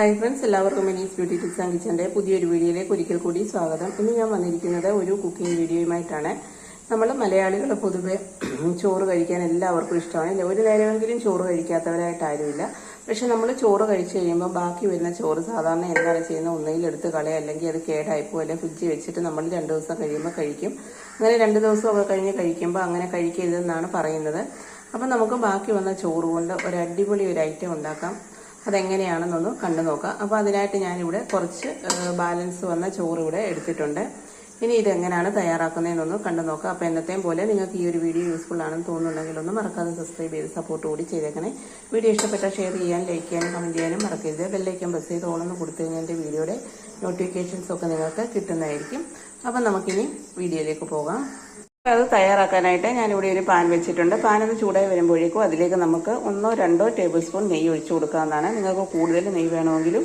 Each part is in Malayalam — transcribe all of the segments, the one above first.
ഹായ് ഫ്രണ്ട്സ് എല്ലാവർക്കും മിനീസ് ബ്യൂട്ടി ടിപ്സ് ആൻഡ് കിച്ചന്റെ പുതിയൊരു വീഡിയോയിലേക്ക് ഒരിക്കൽ കൂടി സ്വാഗതം. ഇന്ന് ഞാൻ വന്നിരിക്കുന്നത് ഒരു കുക്കിംഗ് വീഡിയോയുമായിട്ടാണ്. നമ്മൾ മലയാളികൾ പൊതുവെ ചോറ് കഴിക്കാൻ എല്ലാവർക്കും ഇഷ്ടമാണ്. ഒരു നേരമെങ്കിലും ചോറ് കഴിക്കാത്തവരായിട്ട് ആരുമില്ല. പക്ഷെ നമ്മൾ ചോറ് കഴിച്ചു കഴിയുമ്പോൾ ബാക്കി വരുന്ന ചോറ് സാധാരണ എന്താണ് ചെയ്യുന്നത്? ഒന്നുകിൽ എടുത്ത് കളയുക അല്ലെങ്കിൽ അത് കേടായിപ്പോ അല്ലെങ്കിൽ ഫ്രിഡ്ജ് വെച്ചിട്ട് നമ്മൾ രണ്ട് ദിവസം കഴിയുമ്പോൾ കഴിക്കും. അങ്ങനെ രണ്ട് ദിവസം ദിവസമൊക്കെ കഴിഞ്ഞ് കഴിക്കുമ്പോൾ അങ്ങനെ കഴിക്കരുതെന്നാണ് പറയുന്നത്. അപ്പം നമുക്ക് ബാക്കി വന്ന ചോറ് കൊണ്ട് ഒരു അടിപൊളി ഒരു ഐറ്റം ഉണ്ടാക്കാം. അതെങ്ങനെയാണെന്നൊന്ന് കണ്ടു നോക്കാം. അപ്പോൾ അതിനായിട്ട് ഞാനിവിടെ കുറച്ച് ബാലൻസ് വന്ന ചോറ് ഇവിടെ എടുത്തിട്ടുണ്ട്. ഇനി ഇതെങ്ങനെയാണ് തയ്യാറാക്കുന്നതെന്നൊന്ന് കണ്ടു നോക്കാം. അപ്പോൾ എന്നത്തെയും പോലെ നിങ്ങൾക്ക് ഈ ഒരു വീഡിയോ യൂസ്ഫുൾ ആണെന്ന് തോന്നുന്നുണ്ടെങ്കിൽ ഒന്ന് മറക്കാതെ സബ്സ്ക്രൈബ് ചെയ്ത് സപ്പോർട്ട് കൂടി ചെയ്തേക്കണേ. വീഡിയോ ഇഷ്ടപ്പെട്ടാൽ ഷെയർ ചെയ്യാൻ ലൈക്ക് ചെയ്യാനും കമന്റ് ചെയ്യാനും മറക്കരുത്. ബെല്ലൈക്കൻ പ്രസ് ചെയ്ത് ഓളൊന്ന് കൊടുത്തു കഴിഞ്ഞാൽ എന്റെ വീഡിയോയുടെ നോട്ടിഫിക്കേഷൻസൊക്കെ നിങ്ങൾക്ക് കിട്ടുന്നതായിരിക്കും. അപ്പം നമുക്കിനി വീഡിയോയിലേക്ക് പോകാം. അത് തയ്യാറാക്കാനായിട്ട് ഞാനിവിടെ ഒരു പാൻ വെച്ചിട്ടുണ്ട്. പാൻ ഒന്ന് ചൂടായി വരുമ്പോഴേക്കും അതിലേക്ക് നമുക്ക് ഒന്നോ രണ്ടോ ടേബിൾ സ്പൂൺ നെയ്യ് ഒഴിച്ചു കൊടുക്കാവുന്നതാണ്. നിങ്ങൾക്ക് കൂടുതൽ നെയ്യ് വേണമെങ്കിലും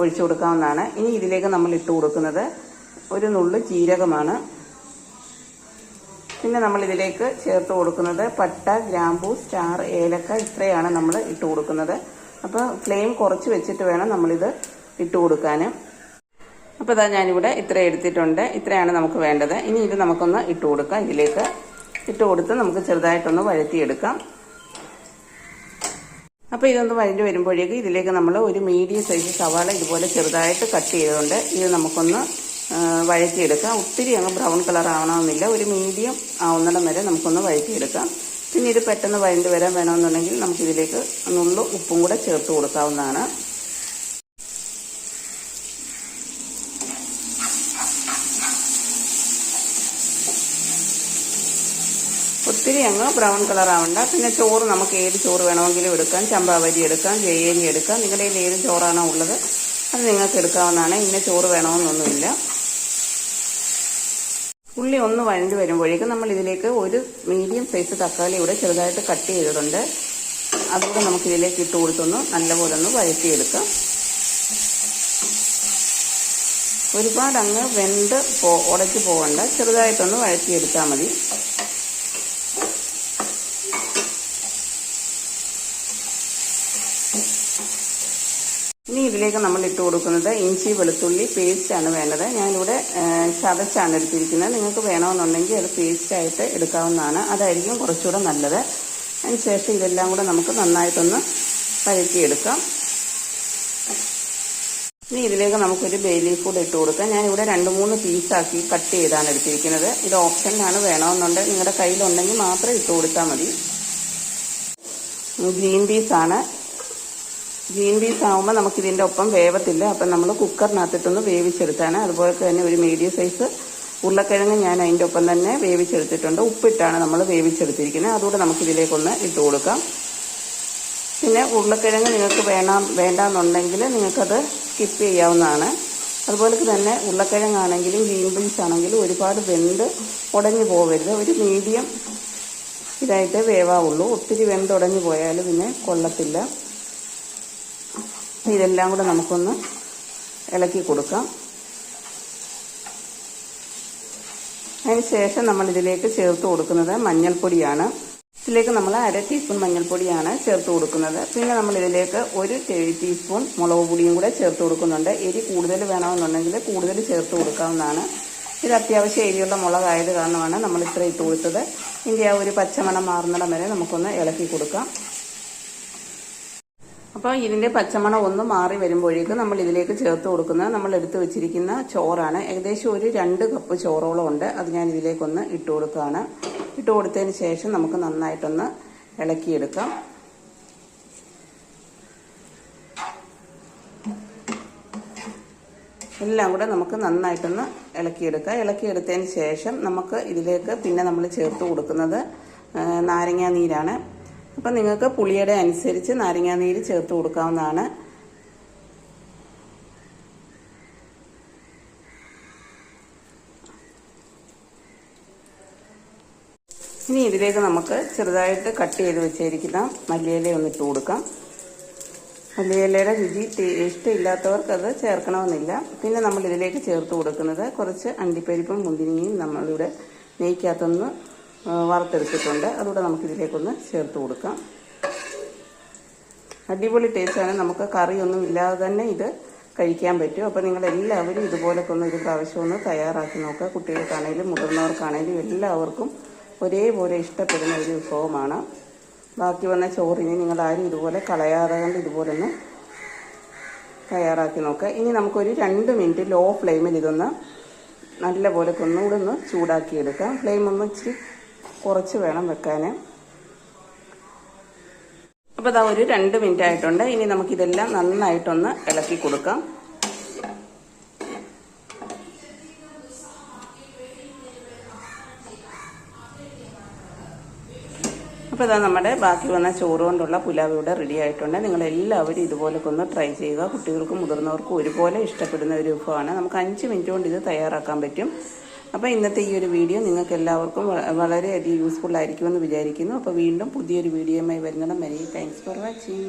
ഒഴിച്ചു കൊടുക്കാവുന്നതാണ്. ഇനി ഇതിലേക്ക് നമ്മൾ ഇട്ട് കൊടുക്കുന്നത് ഒരു നുള്ളു ജീരകമാണ്. പിന്നെ നമ്മൾ ഇതിലേക്ക് ചേർത്ത് കൊടുക്കുന്നത് പട്ട ഗ്രാമ്പൂ സ്റ്റാർ ഏലക്ക ഇത്രയാണ് നമ്മൾ ഇട്ട് കൊടുക്കുന്നത്. അപ്പോൾ ഫ്ലെയിം കുറച്ച് വെച്ചിട്ട് വേണം നമ്മളിത് ഇട്ട് കൊടുക്കാൻ. അപ്പോൾ ഇതാ ഞാനിവിടെ ഇത്ര എടുത്തിട്ടുണ്ട്. ഇത്രയാണ് നമുക്ക് വേണ്ടത്. ഇനി ഇത് നമുക്കൊന്ന് ഇട്ട് കൊടുക്കാം. ഇതിലേക്ക് ഇട്ട് കൊടുത്ത് നമുക്ക് ചെറുതായിട്ടൊന്ന് വഴത്തിയെടുക്കാം അപ്പോൾ ഇതൊന്ന് വഴറ്റി വരുമ്പോഴേക്ക് ഇതിലേക്ക് നമ്മൾ ഒരു മീഡിയം സൈസ് സവാള ഇതുപോലെ ചെറുതായിട്ട് കട്ട് ചെയ്തുകൊണ്ട് ഇത് നമുക്കൊന്ന് വഴറ്റിയെടുക്കാം. ഒത്തിരി അങ്ങ് ബ്രൗൺ കളർ ആവണമെന്നില്ല. ഒരു മീഡിയം ആവുന്നിടം വരെ നമുക്കൊന്ന് വഴറ്റിയെടുക്കാം. പിന്നെ ഇത് പെട്ടെന്ന് വഴണ്ടി വരാൻ വേണമെന്നുണ്ടെങ്കിൽ നമുക്കിതിലേക്ക് നുള്ളു ഉപ്പും കൂടെ ചേർത്ത് കൊടുക്കാവുന്നതാണ്. ഒത്തിരി അങ്ങ് ബ്രൗൺ കളർ ആവണ്ട പിന്നെ ചോറ് നമുക്ക് ഏത് ചോറ് വേണമെങ്കിലും എടുക്കാം. ചമ്പാവരി എടുക്കാം ജയേനി എടുക്കാം. നിങ്ങളുടെ കയ്യിൽ ഏത് ചോറാണോ ഉള്ളത് അത് നിങ്ങൾക്ക് എടുക്കാവുന്നതാണ്. ഇന്ന ചോറ് വേണമെന്നൊന്നുമില്ല. ഉള്ളി ഒന്ന് വഴണ്ടി വരുമ്പോഴേക്കും നമ്മൾ ഇതിലേക്ക് ഒരു മീഡിയം സൈസ് തക്കാളി ഇവിടെ ചെറുതായിട്ട് കട്ട് ചെയ്തിട്ടുണ്ട്. അതുകൂടെ നമുക്ക് ഇതിലേക്ക് ഇട്ട് കൊടുത്തൊന്ന് നല്ലപോലെ ഒന്ന് വഴറ്റിയെടുക്കാം. ഒരുപാട് അങ്ങ് വെന്ത് പോ ഉടച്ചു പോകണ്ട. ചെറുതായിട്ടൊന്ന് വഴറ്റിയെടുത്താൽ മതി. ഇനി ഇതിലേക്ക് നമ്മൾ ഇട്ട് കൊടുക്കുന്നത് ഇഞ്ചി വെളുത്തുള്ളി പേസ്റ്റ് ആണ് വേണ്ടത്. ഞാനിവിടെ ചതച്ചാണ് എടുത്തിരിക്കുന്നത്. നിങ്ങൾക്ക് വേണമെന്നുണ്ടെങ്കിൽ അത് പേസ്റ്റ് ആയിട്ട് എടുക്കാവുന്നതാണ്. അതായിരിക്കും കുറച്ചുകൂടെ നല്ലത്. അതിനുശേഷം ഇതെല്ലാം കൂടെ നമുക്ക് നന്നായിട്ടൊന്ന് പരത്തിയെടുക്കാം. ഇനി ഇതിലേക്ക് നമുക്കൊരു ബേ ലീഫ് കൂടെ ഇട്ട് കൊടുക്കാം. ഞാനിവിടെ രണ്ട് മൂന്ന് പീസാക്കി കട്ട് ചെയ്താണ് എടുത്തിരിക്കുന്നത്. ഇത് ഓപ്ഷനിലാണ് വേണമെന്നുണ്ടെങ്കിൽ നിങ്ങളുടെ കയ്യിലുണ്ടെങ്കിൽ മാത്രം ഇട്ട് കൊടുത്താൽ മതി. ഗ്രീൻ പീസാണ് ഗ്രീൻ പീസ് ആകുമ്പോൾ നമുക്ക് ഇതിന്റെ ഒപ്പം വേവത്തില്ല. അപ്പം നമ്മൾ കുക്കറിനകത്തിട്ടൊന്ന് വേവിച്ചെടുത്താണ്. അതുപോലെ തന്നെ ഒരു മീഡിയം സൈസ് ഉരുളക്കിഴങ്ങ് ഞാൻ അതിന്റെ ഒപ്പം തന്നെ വേവിച്ചെടുത്തിട്ടുണ്ട്. ഉപ്പിട്ടാണ് നമ്മൾ വേവിച്ചെടുത്തിരിക്കുന്നത്. അതുകൂടെ നമുക്ക് ഇതിലേക്കൊന്ന് ഇട്ട് കൊടുക്കാം. പിന്നെ ഉരുളക്കിഴങ്ങ് നിങ്ങൾക്ക് വേണം വേണ്ടാന്നുണ്ടെങ്കിൽ നിങ്ങൾക്കത് സ്കിപ്പ് ചെയ്യാവുന്നതാണ്. അതുപോലെ തന്നെ ഉരുളക്കിഴങ്ങാണെങ്കിലും ഗ്രീൻ പീസ് ആണെങ്കിലും ഒരുപാട് വെന്ത് ഉടഞ്ഞു പോകരുത് ഒരു മീഡിയം ഇതായിട്ട് വേവാവുള്ളൂ. ഒത്തിരി വെന്തുടഞ്ഞു പോയാൽ പിന്നെ കൊള്ളത്തില്ല. ഇതെല്ലാം കൂടെ നമുക്കൊന്ന് ഇളക്കി കൊടുക്കാം. അതിനുശേഷം നമ്മൾ ഇതിലേക്ക് ചേർത്ത് കൊടുക്കുന്നത് മഞ്ഞൾപ്പൊടിയാണ്. ഇതിലേക്ക് നമ്മൾ അര ടീസ്പൂൺ മഞ്ഞൾപ്പൊടിയാണ് ചേർത്ത് കൊടുക്കുന്നത്. പിന്നെ നമ്മൾ ഇതിലേക്ക് ഒരു ടീസ്പൂൺ മുളക് പൊടിയും കൂടെ ചേർത്ത് കൊടുക്കുന്നുണ്ട്. എരി കൂടുതൽ വേണമെന്നുണ്ടെങ്കിൽ കൂടുതൽ ചേർത്ത് കൊടുക്കാവുന്നതാണ്. ഇത് അത്യാവശ്യം എരിയുള്ള മുളകായത് കാരണമാണ് നമ്മൾ ഇത്ര ഇട്ട് കൊടുത്തത്. ഇതിന്റെ ആ ഒരു പച്ചമണം മാറുന്നിടം വരെ നമുക്കൊന്ന് ഇളക്കി കൊടുക്കാം. അപ്പോൾ ഇതിന്റെ പച്ചമണം ഒന്ന് മാറി വരുമ്പോഴേക്കും നമ്മൾ ഇതിലേക്ക് ചേർത്ത് കൊടുക്കുന്നത് നമ്മൾ എടുത്തു വെച്ചിരിക്കുന്ന ചോറാണ്. ഏകദേശം ഒരു രണ്ട് കപ്പ് ചോറോളം ഉണ്ട്. അത് ഞാൻ ഇതിലേക്കൊന്ന് ഇട്ട് കൊടുക്കുകയാണ്. ഇട്ട് കൊടുത്തതിന് ശേഷം നമുക്ക് നന്നായിട്ടൊന്ന് ഇളക്കിയെടുക്കാം. എല്ലാം കൂടെ നമുക്ക് നന്നായിട്ടൊന്ന് ഇളക്കിയെടുക്കാം. ഇളക്കിയെടുത്തതിന് ശേഷം നമുക്ക് ഇതിലേക്ക് പിന്നെ നമ്മൾ ചേർത്ത് കൊടുക്കുന്നത് നാരങ്ങാ നീരാണ്. അപ്പം നിങ്ങൾക്ക് പുളിയുടെ അനുസരിച്ച് നാരങ്ങാനീര് ചേർത്ത് കൊടുക്കാവുന്നതാണ്. ഇനി ഇതിലേക്ക് നമുക്ക് ചെറുതായിട്ട് കട്ട് ചെയ്ത് വെച്ചിരിക്കുന്ന മല്ലിയില ഒന്നിട്ട് കൊടുക്കാം. മല്ലിയിലയുടെ രുചി ഇഷ്ടമില്ലാത്തവർക്കത് ചേർക്കണമെന്നില്ല. പിന്നെ നമ്മൾ ഇതിലേക്ക് ചേർത്ത് കൊടുക്കുന്നത് കുറച്ച് അണ്ടിപ്പരിപ്പും മുന്തിരിങ്ങയും നമ്മളിവിടെ നെയ്ക്കകത്തൊന്ന് ആ, വറുത്തെടുത്തിട്ടുണ്ട്. അതുകൂടെ നമുക്കിതിലേക്കൊന്ന് ചേർത്ത് കൊടുക്കാം. അടിപൊളി ടേസ്റ്റാണ്. നമുക്ക് കറിയൊന്നും ഇല്ലാതെ തന്നെ ഇത് കഴിക്കാൻ പറ്റും. അപ്പോൾ നിങ്ങൾ എല്ലാവരും ഇതുപോലൊക്കെ ഒന്ന് ഒരു പ്രാവശ്യം ഒന്ന് തയ്യാറാക്കി നോക്കുക. കുട്ടികൾക്കാണേലും മുതിർന്നവർക്കാണേലും എല്ലാവർക്കും ഒരേപോലെ ഇഷ്ടപ്പെടുന്ന ഒരു വിഭവമാണ്. ബാക്കി വന്ന ചോറിന് നിങ്ങൾ ആരും ഇതുപോലെ കളയാതെ കൊണ്ട് ഇതുപോലെ ഒന്ന് തയ്യാറാക്കി നോക്കുക. ഇനി നമുക്കൊരു രണ്ട് മിനിറ്റ് ലോ ഫ്ലെയിമിൽ ഇതൊന്ന് നല്ല പോലെ ഒന്നുകൂടെ ഒന്ന് ചൂടാക്കിയെടുക്കാം. ഫ്ലെയിം ഒന്ന് ഇച്ചിരി കുറച്ച് വേണം വെക്കാൻ അപ്പോൾ ഇതാ ഒരു രണ്ട് മിനിറ്റ് ആയിട്ടുണ്ട്. ഇനി നമുക്കിതെല്ലാം നന്നായിട്ടൊന്ന് ഇളക്കി കൊടുക്കാം. അപ്പോൾ ഇതാ നമ്മുടെ ബാക്കി വന്ന ചോറ് കൊണ്ടുള്ള പുലാവ് ഇവിടെ റെഡി ആയിട്ടുണ്ട്. നിങ്ങൾ എല്ലാവരും ഇതുപോലൊക്കെ ഒന്ന് ട്രൈ ചെയ്യുക. കുട്ടികൾക്കും മുതിർന്നവർക്കും ഒരുപോലെ ഇഷ്ടപ്പെടുന്ന ഒരു വിഭവമാണ്. നമുക്ക് അഞ്ച് മിനിറ്റ് കൊണ്ട് ഇത് തയ്യാറാക്കാൻ പറ്റും. അപ്പോൾ ഇന്നത്തെ ഈ ഒരു വീഡിയോ നിങ്ങൾക്ക് എല്ലാവർക്കും വളരെയധികം യൂസ്ഫുൾ ആയിരിക്കുമെന്ന് വിചാരിക്കുന്നു. അപ്പോൾ വീണ്ടും പുതിയൊരു വീഡിയോയുമായി വരുന്നിടം വരെ താങ്ക്സ് ഫോർ വാച്ചിങ്